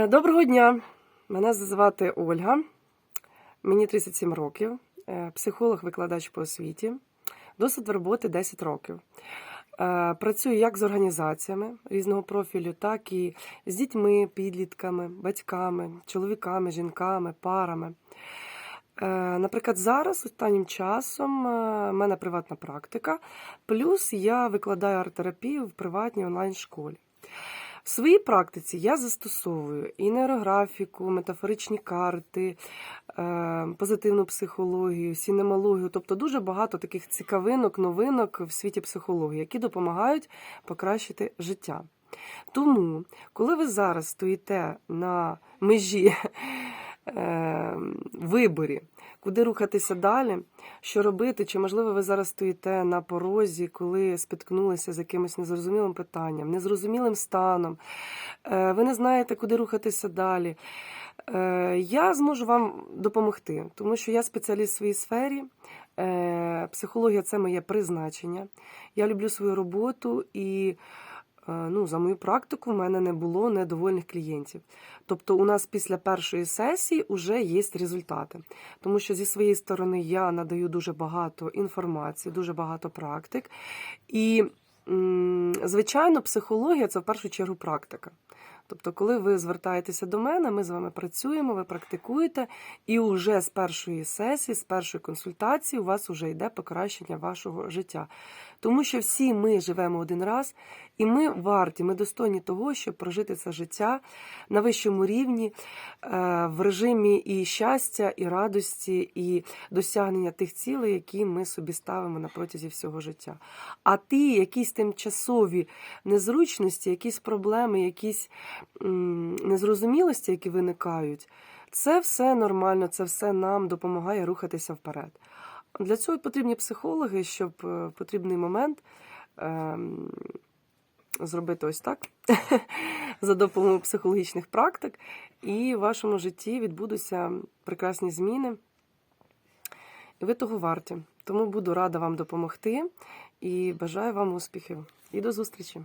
Е, Доброго дня! Мене звати Ольга, мені 37 років, е, психолог-викладач по освіті, досвід роботи 10 років. Е, Працюю як з організаціями різного профілю, так і з дітьми, підлітками, батьками, чоловіками, жінками, парами. Наприклад, зараз останнім часом в мене приватна практика, плюс я викладаю арт-терапію в приватній онлайн-школі. В своїй практиці я застосовую і нейрографіку, метафоричні карти, е, позитивну психологію, сінемологію, тобто дуже багато таких цікавинок, новинок в світі психології, які допомагають покращити життя. Тому, коли ви зараз стоїте на межі е, виборі, куди рухатися далі, що робити, чи можливо ви зараз стоїте на порозі, коли спіткнулися з якимось незрозумілим питанням, незрозумілим станом, е, ви не знаєте, куди рухатися далі. Е, Я зможу вам допомогти, тому що я спеціаліст в своїй сфері. Е, Психологія це моє призначення. Я люблю свою роботу і ну, за мою практику в мене не було недовольних клієнтів. Тобто, у нас після першої сесії вже є результати. Тому що зі своєї сторони я надаю дуже багато інформації, дуже багато практик. І, звичайно, психологія це в першу чергу практика. Тобто, коли ви звертаєтеся до мене, ми з вами працюємо, ви практикуєте, і вже з першої сесії, з першої консультації у вас вже йде покращення вашого життя. Тому що всі ми живемо один раз, і ми варті, ми достойні того, щоб прожити це життя на вищому рівні, е, в режимі і щастя, і радості, і досягнення тих цілей, які ми собі ставимо на протязі всього життя. А ті якісь тимчасові незручності, якісь проблеми, якісь незрозумілості, які виникають, це все нормально, це все нам допомагає рухатися вперед. Для цього потрібні психологи, щоб е, в потрібний момент ем, зробити ось так за допомогою психологічних практик, і в вашому житті відбудуться прекрасні зміни. Ви того варті. Тому буду рада вам допомогти і бажаю вам успіхів. І до зустрічі!